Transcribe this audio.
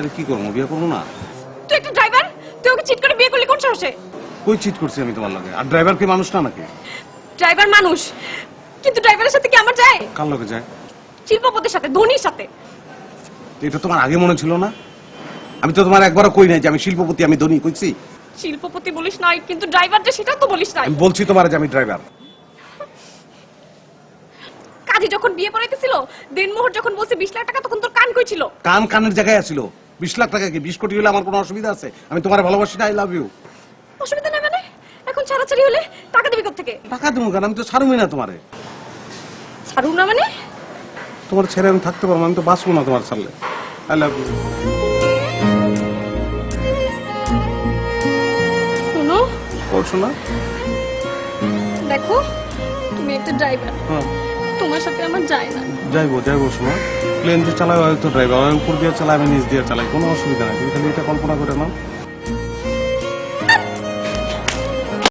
তাহলে কি করব? বিয়ে করব না? তুই একটা ড্রাইভার তুই ওকে চিট করে বিয়ে করলি কোন সাহসে? কই চিট করছি আমি তোমার লগে? আর ড্রাইভার কি মানুষ না নাকি? ড্রাইভার মানুষ। কিন্তু ড্রাইভারের সাথে কি আমার যায়? কার লগে যায়? শিল্পপতির সাথে ধোনির সাথে। এটা তোমার আগে মনে ছিল না? আমি তো তোমার একবারও কই নাই যে আমি শিল্পপতি আমি ধনী কইছি? শিল্পপতি বলিস নাই কিন্তু ড্রাইভার যে সেটা তো বলিস নাই। আমি বলছি তোমার যে আমি ড্রাইভার কাজী যখন বিয়ে পড়াইতেছিল দিনমোহর যখন বলছে বিশ লাখ টাকা তখন তোর কান কই ছিল? কান কানের জায়গায় আছিল। বিশ লাখ টাকা কি? বিশ কোটি হলে আমার কোনো অসুবিধা আছে? আমি তোমার ভালোবাসি না আই লাভ ইউ অসুবিধা নেই মানে? এখন ছাড়াছাড়ি হলে টাকা দিবি থেকে টাকা দেবো কেন? আমি তো ছাড়বই না তোমারে। ছাড়ুন না মানে? তোমার ছেড়ে আমি থাকতে পারব না, আমি তো বাঁচবো না তোমার ছাড়লে। আই লাভ ইউ শোনো। বলছো না দেখো তুমি একটা ড্রাইভার হ্যাঁ। তোমার সাথে আমার যায় না। যাইবো যাইবো শোনো প্লেন যে চালায় হয়তো ড্রাইভার আমি দিয়ে চালাবে আমি নিজ দিয়ে চালাই কোনো অসুবিধা নাই। তুমি খালি এটা কল্পনা করে নাও।